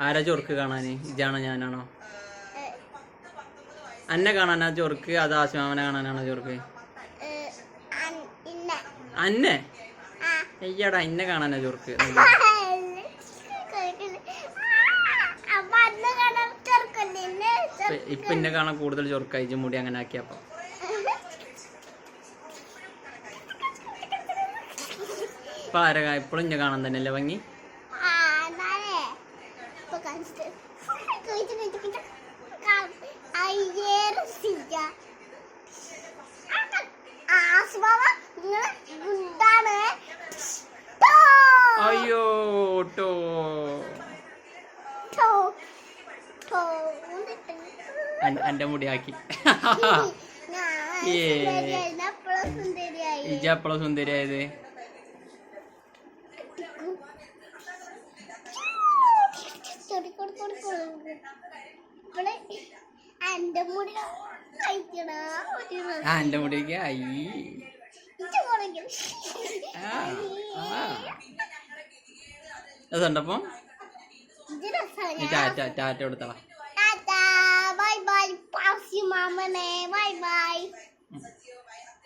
ആരാ ചൊർക്ക് കാണാന്? ഇജാണോ ഞാനാണോ? അന്നെ കാണാനാ ചൊർക്ക് അത് ആശുമാമനെ കാണാനാണോ ചൊർക്ക് അന്നെ. അയ്യടാ എന്നെ കാണാനാ ചൊർക്ക് ഇപ്പൊ- ഇന്നെ കാണാൻ കൂടുതൽ ചൊറുക്കായി മുടി അങ്ങനെ ആക്കിയപ്പോ. ഇപ്പൊ ആരാ ഇപ്പോഴും എന്നെ കാണാൻ തന്നെയല്ലേ ഭംഗി? അയ്യോ അൻ- മുടിയാക്കി. മുടി ആക്കി സുന്ദരി എപ്പോഴും സുന്ദരിയായത്? എന്റെ മുടി അതുണ്ടപ്പം എന്റെ അയ്യ Tata Tata കൊടുത്തളാ. you, Mama May. Bye bye.